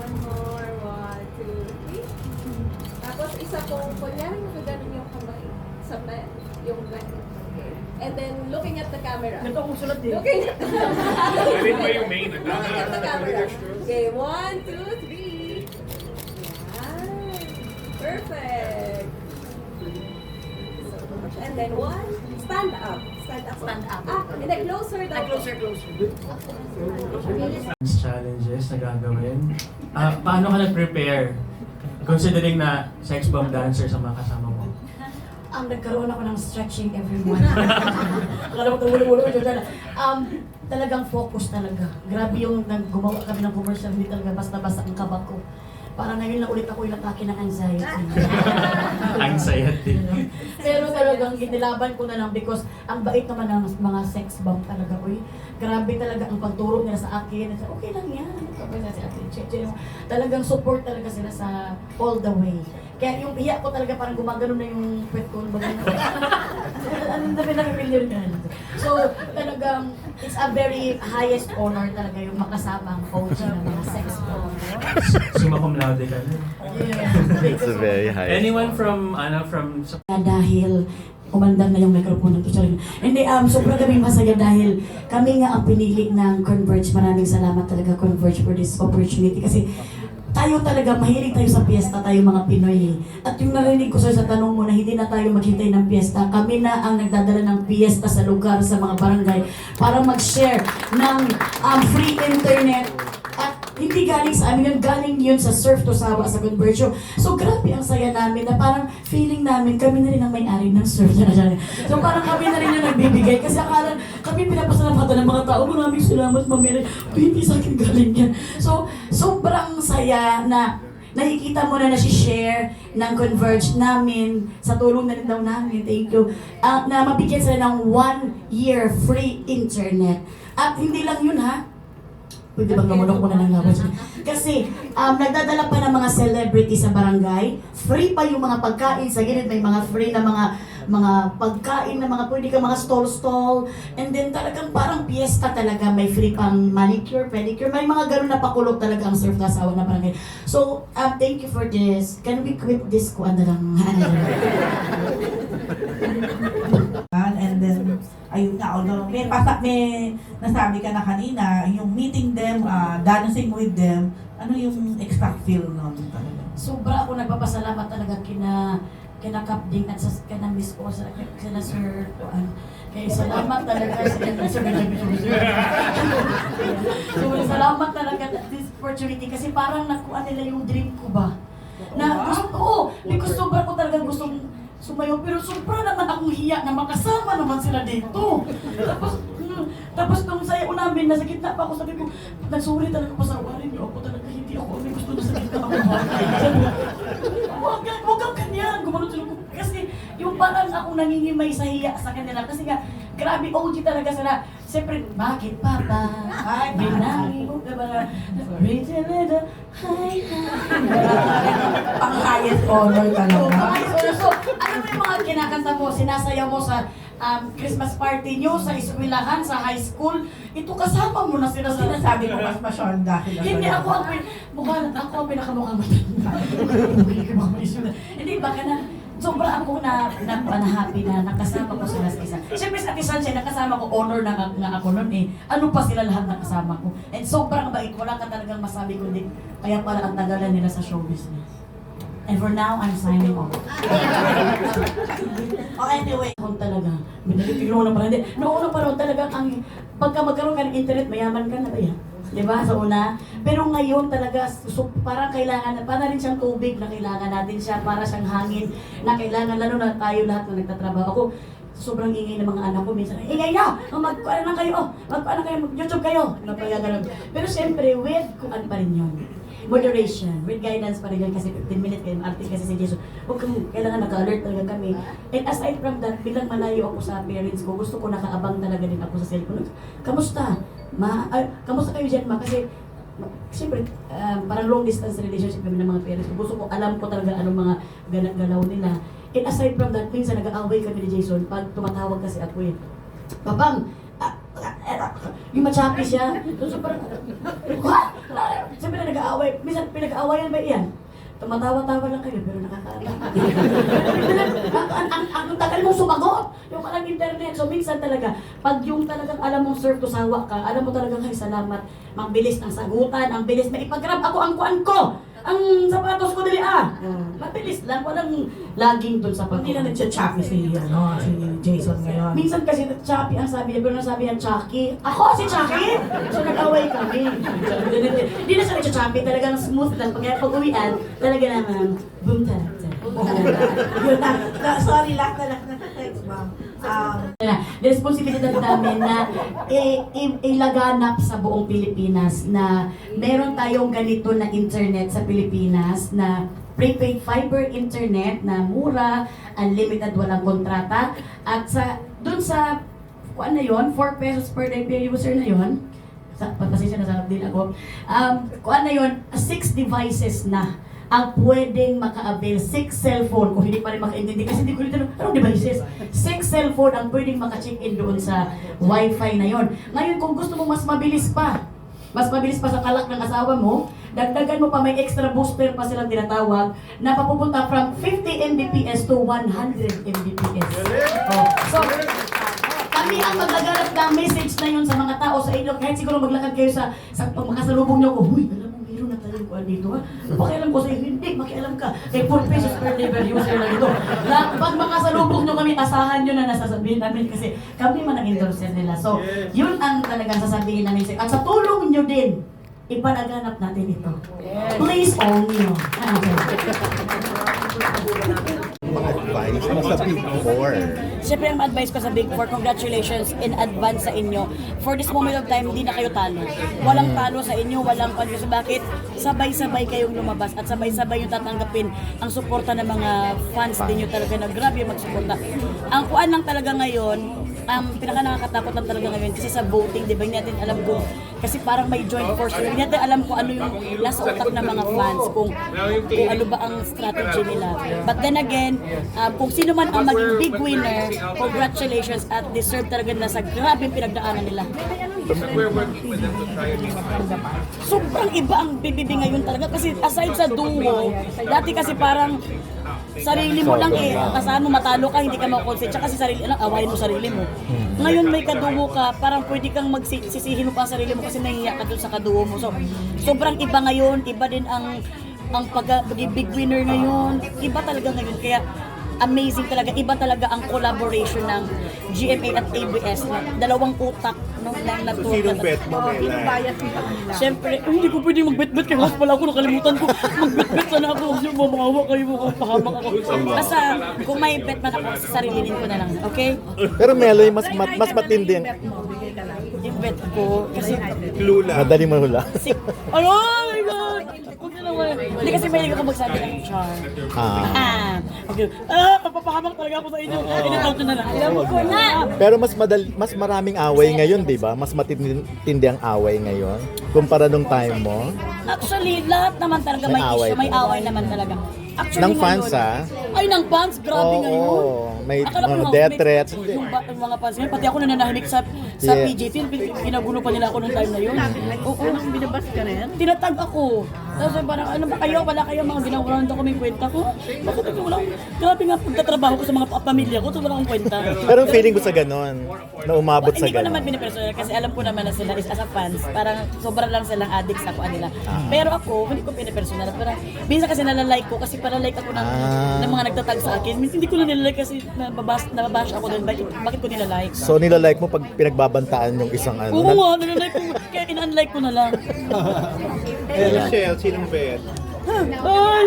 One more. One, two, three. Tapos isa pong, kunyari nakaganon yung kamay sa pen, yung. Okay. And then looking at the camera. Ganito akong sulat eh. Looking at the camera. Pwede pa yung main. Looking at the camera. Okay, one, two, three. Yan. Perfect. And then one, stand up. Stand up. Stand up. Ah, hindi, closer daw. Closer, closer. challenges na gagawin. Ah, paano ka nag-prepare? Considering na sex bomb dancer sa mga kasama mo. Ang nagkaroon ako ng stretching every morning. Akala ko tumulo-mulo ko dyan. Um, talagang focus talaga. Grabe yung nang gumawa kami ng commercial, hindi talaga basta-basta ang kabak ko. Parang ngayon na ulit ako inatake ng anxiety. Anxiety. Pero talagang inilaban ko na lang because ang bait naman ng mga sex bomb talaga. Uy, grabe talaga ang pagturo nila sa akin. Sabi, Okay lang yan. Talagang support talaga sila sa all the way. Kaya yung iyak ko talaga parang gumagano na yung pet ko. Ano na pinaka-failure ka So, talagang it's a very highest honor talaga yung makasama ang coach ng mga sex bomb. Summa cum laude ka na. Yeah. It's a very high. Anyone from, ano, from Na dahil umandar na yung microphone ng teacher. Hindi, um, sobrang kami masaya dahil kami nga ang pinili ng Converge. Maraming salamat talaga Converge for this opportunity kasi tayo talaga, mahilig tayo sa piyesta, tayo mga Pinoy. eh. At yung narinig ko sir sa tanong mo na hindi na tayo maghintay ng piyesta, kami na ang nagdadala ng piyesta sa lugar, sa mga barangay para mag-share ng um, free internet hindi galing sa amin yun, galing yun sa Surf to Sawa sa Conversion. So grabe ang saya namin na parang feeling namin kami na rin ang may-ari ng Surf na siya. So parang kami na rin yung nagbibigay kasi akala kami pinapasalamatan ng mga tao. Maraming salamat, Mamela. Hindi sa akin galing yan. So sobrang saya na nakikita mo na nasi-share ng Converge namin sa tulong na daw namin. Thank you. Ah, na mabigyan sila ng one year free internet. At hindi lang yun ha, Pwede bang gamunok mo na ng lawas? Kasi um, nagdadala pa ng mga celebrity sa barangay. Free pa yung mga pagkain. Sa gilid may mga free na mga mga pagkain na mga pwede ka mga stall-stall. And then talagang parang piyesta talaga. May free pang manicure, pedicure. May mga ganun na pakulog talaga ang surf kasawa na barangay. So, um, thank you for this. Can we quit this ko? Ano lang? And then, ayun nga, although may, pasa, may nasabi ka na kanina, yung meeting them, uh, dancing with them, ano yung exact feel nun talaga? Sobra ako nagpapasalamat talaga kina kina Kapding at sa kina Miss O sa kina Sir Kuan. Kaya salamat talaga sa kina Sir So salamat talaga at this opportunity kasi parang nakuha nila yung dream ko ba. Na gusto ko, because sobra ko talaga gustong sumayo pero sobra naman akong hiya na makasama naman sila dito. Tapos tapos nung sayo namin, nasa gitna pa ako, sabi ko, nagsuri talaga ko sa warin niyo ako talaga, hindi ako may gusto na sa gitna ako. Ko, Huwag ka, huwag kang ganyan. Gumanon sila ko. Kasi yung parang ako nangingimay sa hiya sa kanila. Kasi nga, grabe OG talaga sila. Siyempre, bakit papa? Ay, binangi mo ka ba? Rachel and the high Pang highest honor talaga. so, ano yung mga kinakanta mo, sinasayaw mo sa um, Christmas party nyo, sa eskwelahan, sa high school? Ito kasama mo na sila sa Sinasabi ko mas masyon dahil Hindi ako ang pin... Mukha na ako ang pinakamukhang matanda. Hindi, baka na... Sobra ako na, na, na happy na nakasama ko sila sa isa. Siyempre sa Ate Sunshine, nakasama ko, honor na, nga- nga ako noon eh. Ano pa sila lahat nakasama ko. And sobrang bait, wala ka talagang masabi kundi kaya pala ang tagalan nila sa show business. And for now, I'm signing off. Oh, anyway, Ako talaga, binalitigro na pala. Hindi, noong una pa rin talaga, ang, pagka magkaroon ka ng internet, mayaman ka na ba yan? Di ba? Sa una. Pero ngayon talaga, so, parang kailangan, para rin siyang tubig na kailangan natin siya, para siyang hangin na kailangan, lalo na tayo lahat na nagtatrabaho. Ako, sobrang ingay ng mga anak ko. Minsan, ingay na! Oh, Mag-ano na kayo! Oh, mag-ano kayo? Mag-YouTube kayo! Napayagan Pero siyempre, with kung ano pa rin yun. Moderation, with guidance pa rin yun kasi 15 minutes kayo, artist kasi si Jesus. Huwag kang, kailangan naka-alert talaga kami. And aside from that, bilang malayo ako sa parents ko, gusto ko nakaabang talaga din ako sa cellphone. Kamusta? Ma, ay, kamusta kayo dyan, ma? Kasi Siyempre, um, parang long distance relationship kami ng mga parents ko. Gusto ko, alam ko talaga anong mga galaw nila. And aside from that, minsan nag-aaway kami ni Jason pag tumatawag kasi ako eh. Papang, ah, ah, ah, yung machapi siya. So, so parang, what? Sabi na nag-aaway, minsan pinag-aawayan ba yan? Tumatawa-tawa lang kayo, pero nakakaalam. ang, ang, tagal mong sumagot, yung kalang internet. So minsan talaga, pag yung talagang alam mong serve to sawa ka, alam mo talagang ay salamat, ang ng sagutan, ang bilis, may ipag-grab ako ang kuan ko, ang sapatos ko dali ah. Mabilis lang, walang laging dun sa pag Hindi na nagcha-choppy si, ano, si Jason ngayon. Minsan kasi Chucky ang sabi niya, pero nasabi niya Chucky. Ako si Chucky! So nag-away kami. Hindi na siya nag-Chucky, talagang smooth lang. Pag pag uwian, talaga naman, boom ta Yun na, na, sorry lang na lang text ma'am. Um, responsibilidad namin na i- i- ilaganap sa buong Pilipinas na meron tayong ganito na internet sa Pilipinas na prepaid fiber internet na mura, unlimited, walang kontrata. At sa dun sa kuan na yon 4 pesos per day per user na yon sa pasensya na sa din ako. Um, kuan na yon 6 devices na ang pwedeng maka-avail, 6 cellphone, kung hindi pa rin makaintindi, kasi hindi ko rin tanong, anong devices? 6 cellphone ang pwedeng maka-check-in doon sa wifi na yon. Ngayon, kung gusto mo mas mabilis pa, mas mabilis pa sa kalak ng asawa mo, dagdagan mo pa may extra booster pa silang tinatawag na papupunta from 50 Mbps to 100 Mbps. Oh. So, kami ang magagalap ng message na yun sa mga tao sa inyo. Kahit siguro maglakad kayo sa, sa makasalubong nyo ko, Huy, alam mo, meron na tayong kuha dito ha. Pakialam ko sa inyo, hindi, makialam ka. Eh, 4 pesos per per user lang ito. Na, pag makasalubong nyo kami, asahan nyo na nasasabihin namin kasi kami man ang endorser nila. So, yun ang talagang sasabihin namin. sa- At sa tulong nyo din, ipanaganap natin ito. Please own nyo. Advice mo sa Big Four? Siyempre, ang advice ko sa Big Four, congratulations in advance sa inyo. For this moment of time, hindi na kayo talo. Walang talo sa inyo, walang pag Bakit? Sabay-sabay kayong lumabas at sabay-sabay yung tatanggapin ang suporta ng mga fans din nyo talaga na grabe magsuporta. Ang kuan lang talaga ngayon, ang pinaka nakakatakot lang talaga ngayon kasi sa voting, di ba, hindi natin alam kung, kasi parang may joint force, hindi natin alam kung ano yung nasa utak ng mga fans, kung, kung ano ba ang strategy nila. But then again, um, kung sino man ang maging big winner, congratulations at deserve talaga na sa grabe yung pinagdaanan nila. Sobrang iba ang BBB ngayon talaga. Kasi aside sa duo, dati kasi parang sarili mo lang eh, kasama mo matalo ka, hindi ka makakonsensya kasi sarili lang, awayin mo sarili mo. Ngayon may kaduo ka, parang pwede kang magsisihin mo pa ang sarili mo kasi nahihiya ka dun sa kaduo mo. So, sobrang iba ngayon, iba din ang ang pag pagiging big winner ngayon, iba talaga ngayon. Kaya amazing talaga, iba talaga ang collaboration ng GMA at ABS. Dalawang utak no, lang na Sinong bet mo, Mela? Siyempre, ay, hindi ko pwede mag-bet-bet kay host pala ako, nakalimutan ko. Mag-bet-bet sana ako, huwag niyo mamahawa kayo mo, pahamak ako. Basta, kung may bet man ako, sasarilinin ko na lang. Okay? Pero Melo, mas, mat, mas matindi ang Yung bet ko, kasi, lula. Madali mahula. si, ano, oh my God! Na naman. Hindi kasi may ako magsabi ng char. Ah. Ah, okay. Ah, papahamak talaga ako sa inyo. Initaw ko na lang. Alam ko na! Pero mas madali, mas maraming away ngayon, 'di ba? Mas matindi ang away ngayon kumpara nung time mo. Actually, lahat naman talaga may, May away issue, may talaga. away naman talaga. Actually, Ng fans, ngayon- ah? Ay, ng fans? Grabe Oo, ngayon. may Akala ko mga nung- death may- threats. Yung, ba- yung mga fans ngayon, pati ako nananahimik sa, sa Yeah. PJT, pin- ginagulo pa nila ako nung time na yun. Oo, binabas ka rin? Tinatag ako. Tapos parang, ano ba kayo? Wala kayo mga ginawaran ko may kwenta ko. Bakit ako wala? Grabe nga pagtatrabaho ko sa mga pa- pamilya ko, tapos wala akong kwenta. Pero feeling ko sa ganon, na umabot sa Hindi ko naman ganon. pinipersonal kasi alam ko naman na sila is as a fans, parang sobrang lang silang addicts sa kuan nila. Ah. Pero ako, hindi ko pinipersonal. Pero minsan kasi nalalike ko kasi para like ako ng, Ah. ng mga nagtatag sa akin. Minsan hindi ko na nilalike kasi nababas, nababash ako doon. Bakit, bakit ko nilalike? So nilalike mo pag pinagbabantaan yung isang ano. Oo nga, nilalike ko. Kaya in-unlike ko na lang. Michelle, sinong bet? Ay,